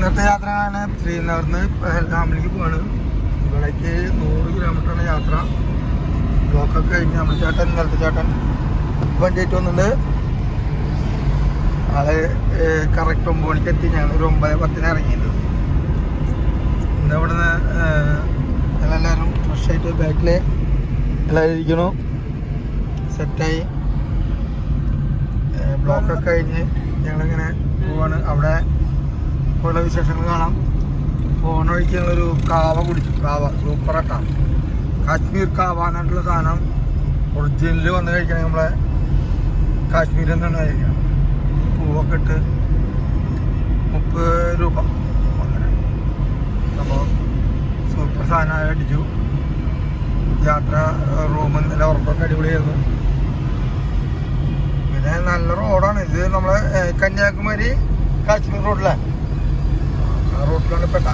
ഇന്നത്തെ യാത്ര ശ്രീനഗറിന്ന് പെഹൽഗാമിലേക്ക് പോവാണ്. ഇവിടേക്ക് നൂറ് കിലോമീറ്ററാണ് യാത്ര. ബ്ലോക്കൊക്കെ കഴിഞ്ഞ് നമ്മൾ ചേട്ടൻ നിലത്ത് ചേട്ടൻ വണ്ടിയായിട്ട് വന്നിട്ട് ആൾ കറക്റ്റ് ഒമ്പത് മണിക്ക് എത്തി ഞങ്ങൾ ഒരു ഒമ്പത് പത്തിന് ഇറങ്ങിയത്. ഇന്ന് ഇവിടുന്ന് ഞങ്ങളെല്ലാവരും ഫ്രഷ് ആയിട്ട് ബാക്കിൽ എല്ലാവരും ഇരിക്കണു സെറ്റായി ബ്ലോക്കൊക്കെ കഴിഞ്ഞ് ഞങ്ങളിങ്ങനെ പോവാണ്. അവിടെ ഉള്ള വിശേഷങ്ങൾ കാണാം. പോണ വഴിക്ക് ഞങ്ങളൊരു കാവ കുടിച്ചു. കാവ സൂപ്പറാട്ടാ കാശ്മീർ കാവ എന്നുള്ള സാധനം ഒറിജിനൽ വന്ന് കഴിക്കണേ നമ്മളെ കാശ്മീരിൽ നിന്നാണ് കഴിക്കുക പൂവൊക്കെ ഇട്ട് മുപ്പത് രൂപ. അങ്ങനെ. അപ്പോൾ സൂപ്പർ സാധനമായി അടിച്ചു. യാത്ര റൂം നല്ല ഉറപ്പൊക്കെ അടിപൊളിയായിരുന്നു. പിന്നെ നല്ല റോഡാണ് ഇത് നമ്മളെ കന്യാകുമാരി കാശ്മീർ റോഡിലാണ് റോഡിലാണ് പെട്ട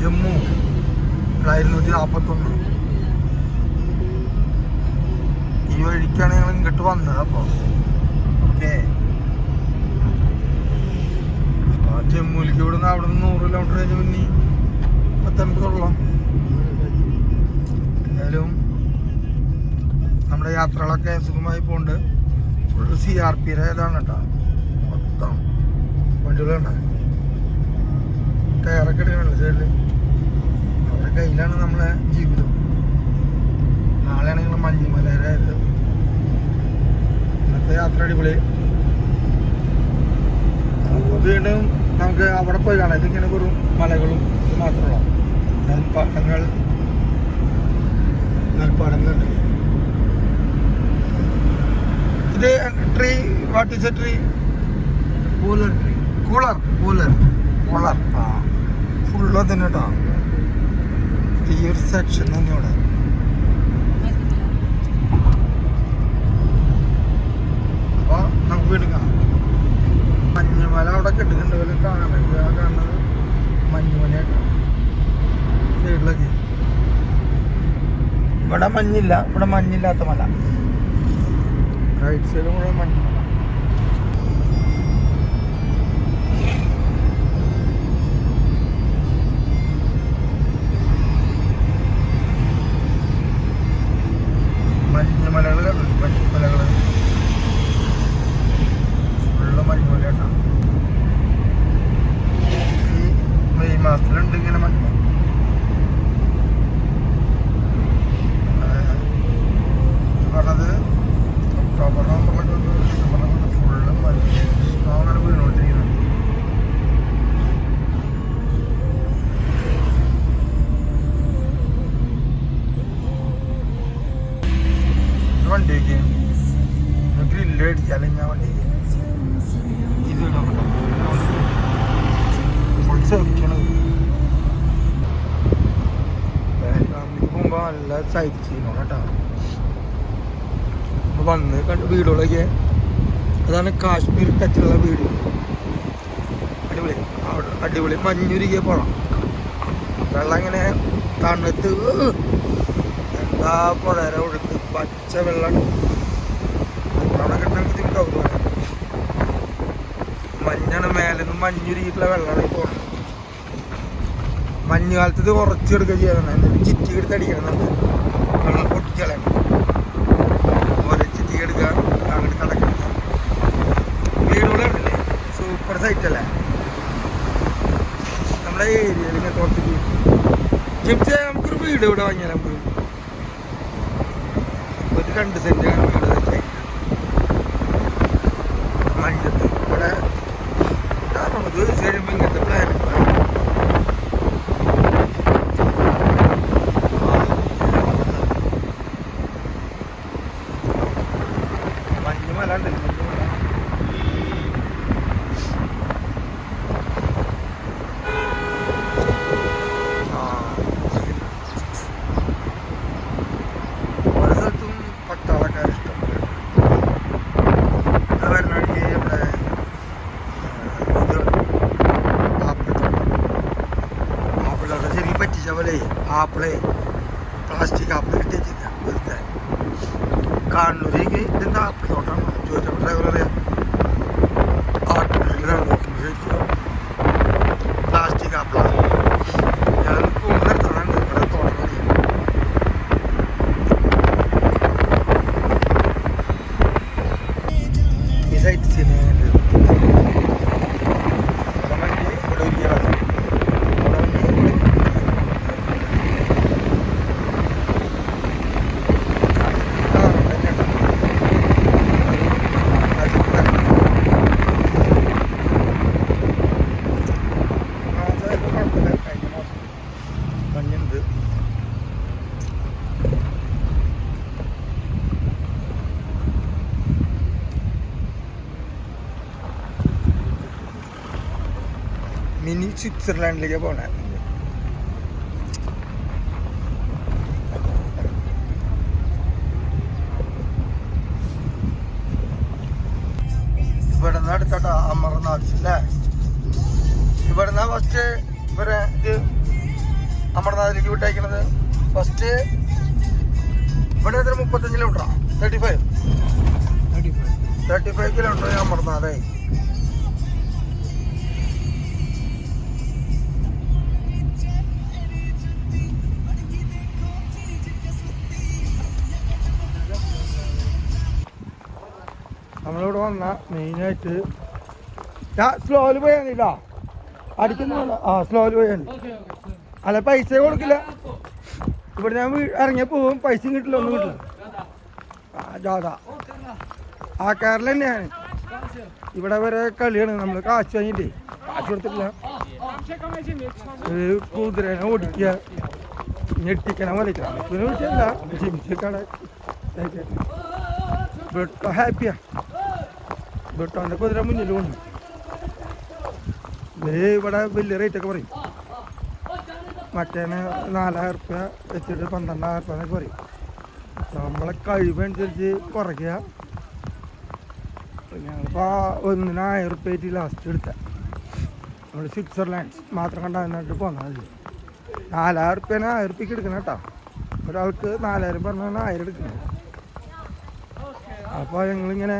ജമ്മു. ഇരുന്നൂറ്റി നാൽപ്പത്തൊന്ന് ഈ വഴിക്കാണ് ഞങ്ങൾ ഇങ്ങോട്ട് വന്നത് അപ്പോൾ ഓക്കെ. ആ ജമ്മുവിലേക്ക് ഇവിടുന്ന് അവിടെ നിന്ന് നൂറ് കിലോമീറ്റർ കഴിഞ്ഞ് പിന്നെ പത്തൊൻപതോളം എന്തായാലും നമ്മുടെ യാത്രകളൊക്കെ സുഖമായി പോകുന്നുണ്ട് ഫുള്ള് സി ആർ പിയുടെ ഇതാണ് കേട്ടോ മൊത്തം. വണ്ടികളുണ്ട് ടയറൊക്കെ സൈഡിൽ അവരുടെ കയ്യിലാണ് നമ്മളെ ജീവിതം. നാളെയാണെങ്കിൽ മഞ്ഞുമലയുടെ ഇത് ഇന്നത്തെ യാത്ര അടിപൊളി. വീണ്ടും നമുക്ക് അവിടെ പോയി കാണാം. ഇതിങ്ങനെ വെറും മലകളും ഇത് മാത്രമുള്ള നെൽപ്പാടങ്ങൾ നെൽപ്പാടങ്ങളുണ്ട്. ഇത് ട്രീ വാട്ട് ട്രീ പോലെ ട്രീ കൂളർ കൂളർ കൂളർ. ആ ഫുള്ള് തന്നെ കേട്ടോ ഈ ഒരു സെക്ഷൻ തന്നെ ഇവിടെ. അപ്പോൾ നമുക്ക് എടുക്കാം. മഞ്ഞുമല അവിടെ കെട്ടുന്നുണ്ട് പോലെ കാണാൻ പറ്റും. ആ കാണുന്നത് മഞ്ഞുമലയൊക്കെ സൈഡിലൊക്കെ. ഇവിടെ മഞ്ഞില്ല. ഇവിടെ മഞ്ഞില്ലാത്ത മല. റൈറ്റ് സൈഡ് കൂടെ മഞ്ഞുമല മഞ്ഞുമലകൾ കണ്ടു മഞ്ഞുമലകൾ ഫുള്ള് മഞ്ഞുമലയാട്ടാണ് ഈ മെയ് മാസത്തിലുണ്ട് ഇങ്ങനെ മഞ്ഞ് ആ, ഇത് പറഞ്ഞത് നവംബറിലൊക്കെ പറഞ്ഞത് ഫുള്ള് അങ്ങനെ വീണോണ്ടിരിക്കുന്നുണ്ട് ഇത് വണ്ടിക്ക് ഗ്രില്ല് അടിച്ചാലും ഞാൻ വണ്ടിക്ക് ഇത് ഫുൾ സേഫ്റ്റിയാണ് പോകുമ്പോൾ നല്ല സൈറ്റ് ചെയ്യണം കേട്ടോ. വന്ന് കണ്ട് വീടുകളൊക്കെ. അതാണ് കാശ്മീർ ടച്ചിലുള്ള വീട്. അടിപൊളി. അടിപൊളി മഞ്ഞുരുകിയ പോണം വെള്ളം ഇങ്ങനെ തണുത്ത് എന്താ പുഴര ഒഴുക്ക് പച്ച വെള്ളം. അവിടെ കിട്ടാൻ ബുദ്ധിമുട്ടാവും മഞ്ഞാണ് മേലെ നിന്ന് മഞ്ഞുരുകിയിട്ടുള്ള വെള്ളമാണ് പോകുന്നത് മഞ്ഞുകാലത്ത് ഇത് കുറച്ചെടുക്കുക ചെയ്യണം ചിറ്റി എടുത്ത് അടിക്കണം. വെള്ളം പൊട്ടിച്ചളയണം. ഓരോ അങ്ങനെ കടക്കണം വീടുകൂടെ ഉണ്ടല്ലേ സൂപ്പർ സൈറ്റ് അല്ലേ? നമ്മുടെ ഏരിയയിൽ ഇങ്ങനെ കുറച്ച് ജിപ്സേ നമുക്കൊരു വീട് ഇവിടെ വാങ്ങിയാൽ നമുക്ക്? ഒരു രണ്ട് സെന്റ് വീട് വെച്ചേ മഞ്ഞത്ത് ഇവിടെ നമുക്ക് കഴിയുമ്പോൾ ഇങ്ങനത്തെ പ്ലാൻ മഞ്ഞുമല ഉണ്ടല്ലോ മഞ്ഞുമല ആ ഓരോ സ്ഥലത്തും പട്ടാളക്കാർ ഇഷ്ടം ഇത് വരുന്ന വഴിക്ക് ഇവിടെ ഏഹ്, ഇത് ആപ്പിൾ ആപ്പിളൊക്കെ ശരിക്കും പറ്റിച്ച പോലെ ആപ്പിളെ പ്ലാസ്റ്റിക് ആപ്പിൾ കിട്ടിയ വെറുതെ കണ്ണൂരേക്ക് ഇതെന്താ ആപ്പിൾ തോട്ടാണ് ചോദിച്ചപ്പോൾ ഡ്രൈവർ അറിയാം ആപ്പിളിലാണ് ഇറങ്ങിയിട്ട് ഇവിടെ വണ്ടി ഇവിടെ ഇരിക്കണം ഇവിടെ വണ്ടി ഇവിടെ ആ, തന്നെയുണ്ട്. അതിവിടെ. മാസമായിട്ട് കുഴപ്പമില്ല. കഴിഞ്ഞ മാസം മഞ്ഞുണ്ട് മിനി സ്വിറ്റ്സർലാൻഡിലേക്ക് പോണേ. ഇവിടെ നിന്ന് അടുത്തോട്ടാ അമർനാഥ് അല്ലേ? ഇവിടെ നിന്നാ ഫസ്റ്റ് ഇവരെ ഇത് അമർനാഥിലേക്ക് വിട്ടയക്കണത്. ഫസ്റ്റ് ഇവിടെ എത്ര? മുപ്പത്തഞ്ച് കിലോമീറ്ററാണ് thirty five thirty five kilometre അമർനാഥേ. വന്ന മെയിനായിട്ട്. ഞാൻ സ്ലോയിൽ കേട്ടോ അടിക്കുന്ന ആ സ്ലോയിൽ പോയാണ് അല്ല പൈസ കൊടുക്കില്ല. ഇവിടെ ഞാൻ ഇറങ്ങിയ പോവും പൈസയും കിട്ടില്ല ഒന്നും കിട്ടില്ല. ആ ജാഥ. ആ കാറിൽ തന്നെയാണ് ഇവിടെ വരെ കളിയാണ്. നമ്മൾ കാശ് വാങ്ങിയിട്ടേ. കാശ് കൊടുത്തിട്ടില്ല. കുതിരനെ ഓടിക്കുക. ഞെട്ടിക്കണ വലിക്കണം പിന്നെ ജിംസിക്കട ഹാപ്പിയാ. ബെട്ടോന്റെ കുതിര മുന്നിൽ കൊണ്ട് ഇവർ ഇവിടെ വലിയ റേറ്റൊക്കെ പറയും. മറ്റേന് നാലായിരം റുപ്യ വെച്ചിട്ട് പന്ത്രണ്ടായിരം റുപ്യ എന്നൊക്കെ പറയും. നമ്മളെ കഴിവനുസരിച്ച് കുറയ്ക്കുക. ഞങ്ങളിപ്പോൾ ഒന്നിന് ആയിരം റുപ്യ ആയിട്ട് ലാസ്റ്റ് എടുത്ത. നമ്മൾ സ്വിറ്റ്സർലാൻഡ് മാത്രം കണ്ടായിട്ട് പോന്നാൽ നാലായിരം റുപ്യന് ആയിരം റുപ്യക്ക് എടുക്കണം കേട്ടോ. ഒരാൾക്ക് നാലായിരം പറഞ്ഞാൽ ആയിരം എടുക്കുന്നത് അപ്പോൾ ഞങ്ങളിങ്ങനെ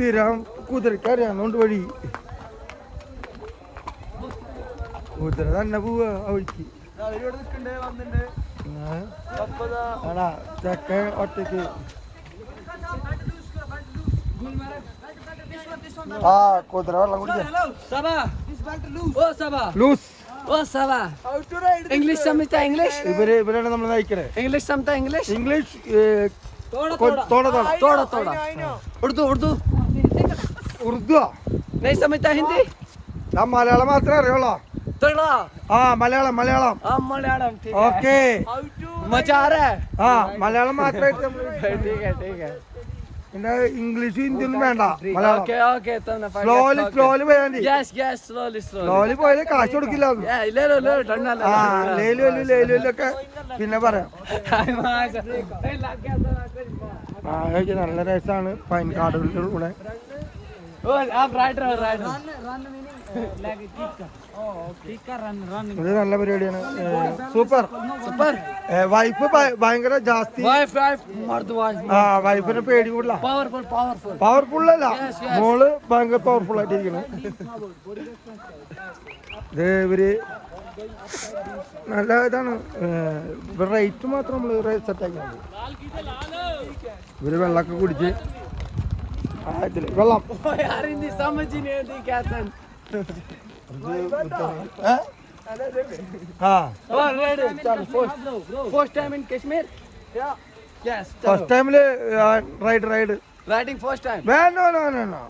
സ്ഥിരം കുതിരക്കറിയാന്നോണ്ട് വഴി. കുതിര തന്നെ പോവാ വഴിക്ക് ആടാ ചക്ക ഒറ്റയ്ക്ക് ആ കുതിര വെള്ളം കുടിക്കാം. ലൂസ്. ഇംഗ്ലീഷ് സംബന്ധിച്ച ഇംഗ്ലീഷ് ഇവർ ഇവരാണ് നമ്മൾ നയിക്കണേ. ഇംഗ്ലീഷ് സംബന്ധിച്ച ഇംഗ്ലീഷ് ഇംഗ്ലീഷ് തോട തോട തോട തോട ഉടുത്തു ഉടുത്തു. ഉറുദു സമയത്താ ഹിന്ദി? ഞാൻ മലയാളം മാത്രമേ അറിയുള്ളൂ? ആ മലയാളം മലയാളം. ഓക്കെ. ആ മലയാളം മാത്രമേ പിന്നെ ഇംഗ്ലീഷും വേണ്ട സ്ലോലി സ്ലോലി പോയാൽ സ്ലോലി പോയാലേ കാശ് കൊടുക്കില്ല. ലേലു ലേലു പിന്നെ പറയാം. ആ നല്ല രസമാണ് പൈൻ കാടുകളിലൂടെ आप राइडर हो राइडर ഇത് നല്ല പരിപാടിയാണ് സൂപ്പർ सुपर വൈഫ് ഭയങ്കര ജാസ്തി वाइफ वाइफ मर्द वाइफ ആ വൈഫിന് പേടി കൂടില്ല पावरफुल पावरफुल പവർഫുൾ അല്ല മോള് ഭയങ്കര പവർഫുൾ ആയിട്ടിരിക്കണം ഇത് ഇവര് നല്ല ഇതാണ് റേറ്റ് മാത്രം നമ്മൾ സെറ്റ് ആക്കിയാണ് ഇവര് വെള്ളമൊക്കെ കുടിച്ച് ആ ഇതിൽ വെള്ളം. First ride. Ride first time no no no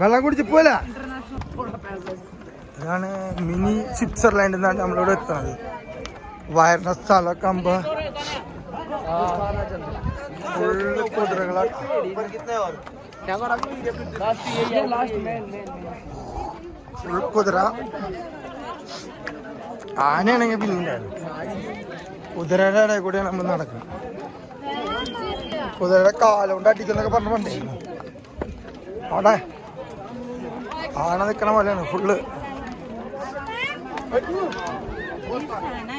വെള്ളം കുടിച്ച് പോല ഇതാണ് മിനി സ്വിറ്റ്സർലാൻഡ് നിന്നാണ് നമ്മളിവിടെ എത്തുന്നത്. സ്ഥലമൊക്കെ ആകുമ്പോ ഫുള്ള് കുതിര. ആനയാണെങ്കിൽ പിന്നെ കുതിരയുടെ ഇടയിൽ കൂടെയാണ് നമ്മൾ നടക്കുന്നത്. കുതിരയുടെ കാലുകൊണ്ട് അടിക്കുന്നൊക്കെ പറഞ്ഞ പണ്ടേ അവിടെ ആന നിൽക്കണ പോലെയാണ് ഫുള്ള്.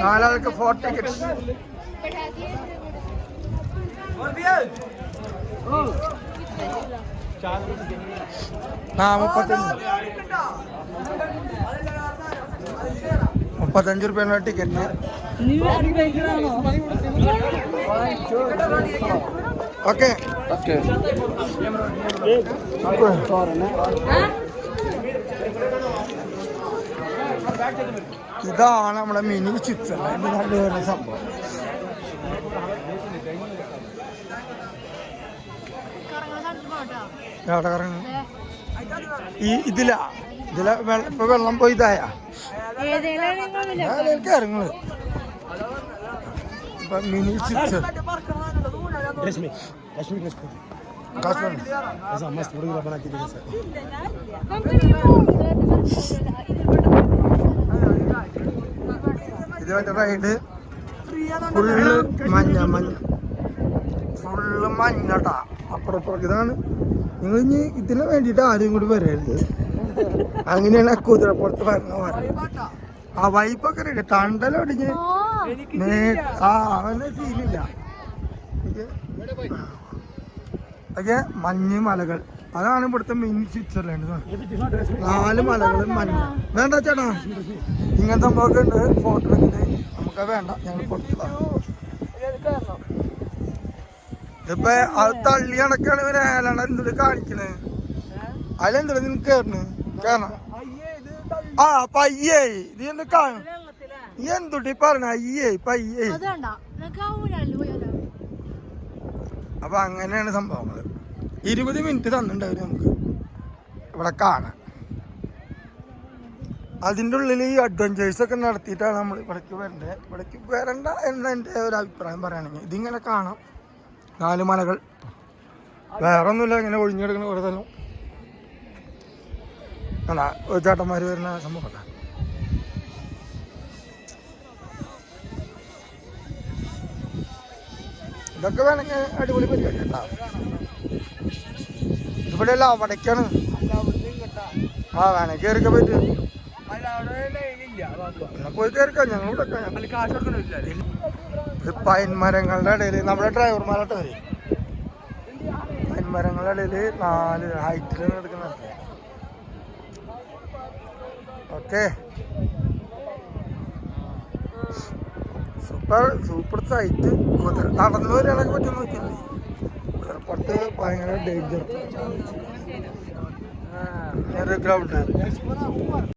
നാലാൾക്ക് ഫോർ ടിക്കറ്റ് ആ മുപ്പത്തഞ്ച് മുപ്പത്തഞ്ച് റുപ്യാണ് ടിക്കറ്റിന് ഓക്കെ ओके। ഇതാണ് നമ്മുടെ മിനി സ്വിറ്റ്സർലാൻഡ് കണ്ടു സംഭവം. ഈ ഇതിലാ ഇതില ഇപ്പൊ വെള്ളം പോയി ഇതായ. ഇറങ്ങുന്നത് ഇപ്പൊ മിനി സ്വിറ്റ്സർ കാശ്മീർ ആദ്യമായിട്ട് റൈഡ് ഫുള്ള് മഞ്ഞ മഞ്ഞ. ഫുള്ള് മഞ്ഞട്ടാ അപ്പുറപ്പുറക്ക് ഇതാണ്. നിങ്ങൾ ഇനി ഇതിന് വേണ്ടിയിട്ട് ആരും കൂടി വരരുത്. അങ്ങനെയാണ് കുതിരപ്പുറത്ത് വരണ ആ വൈപ്പൊക്കെ റെഡി. തണ്ടലൊടിഞ്ഞ് ആ. അവന്റെ സീനില്ല ഓക്കെ മഞ്ഞ് മലകൾ. അതാണ് ഇവിടുത്തെ മെയിൻ സ്വിറ്റ്സർലാൻഡ്. നാല് മലകളും മഞ്ഞ. വേണ്ട ചേട്ടാ. ഇങ്ങനത്തെ സംഭവമൊക്കെ ഉണ്ട്. ഫോട്ടോ എടുക്കുന്നത് നമുക്ക് വേണ്ട. ഞങ്ങൾ കൊടുത്തതാണ് ഇതിപ്പോ അത് തള്ളി നടക്കാണ് ഇവർ. ഏലാണ് എന്തൊരു കാണിക്കണേ? അതിലെന്താ നിനക്ക് കേറണ്? കേറണം. ആ പയ്യേ. നീ എന്ത് കാണും നീ എന്തുട്ടി പറഞ്ഞ? അയ്യേ പയ്യേ. അപ്പൊ അങ്ങനെയാണ് സംഭവങ്ങൾ ഇരുപത് മിനിറ്റ് തന്നിട്ടുണ്ടാവും നമുക്ക്. ഇവിടെ കാണാൻ. അതിന്റെ ഉള്ളിൽ ഈ അഡ്വഞ്ചേഴ്സ് ഒക്കെ നടത്തിയിട്ടാണ് നമ്മൾ ഇവിടേക്ക് വരേണ്ടത് ഇവിടേക്ക് വരണ്ട എന്ന് എന്റെ ഒരു അഭിപ്രായം പറയുകയാണെങ്കിൽ ഇതിങ്ങനെ കാണാം. നാല് മലകൾ. വേറെ ഒന്നുമില്ല ഇങ്ങനെ ഒഴിഞ്ഞെടുക്കുന്ന കുറേ തലം അല്ല ചേട്ടന്മാർ വരുന്ന സംഭവം അല്ല ഇതൊക്കെ വേണമെങ്കിൽ അടിപൊളി പരിപാടി ഉണ്ടാവും ഇവിടെ അല്ല അവിടേക്കാണ്. ആ വേണേ കയറിക്കാൻ പറ്റും പോയി കയറിക്കാം ഞങ്ങൾ ഇവിടെ ഇത് പൈൻ മരങ്ങളുടെ ഇടയിൽ നമ്മുടെ ഡ്രൈവർമാരോട്ട് വരും പൈൻ മരങ്ങളുടെ ഇടയിൽ നാല് ഹൈറ്റിൽ എടുക്കുന്നത് ഓക്കെ. Super super site. നടന്നു നടന്നു വരികയാണെങ്കിൽ പറ്റും നോക്കിയാൽ കുതിരപ്പുറത്ത് ഭയങ്കര ഡേഞ്ചർ ഗ്രൗണ്ട്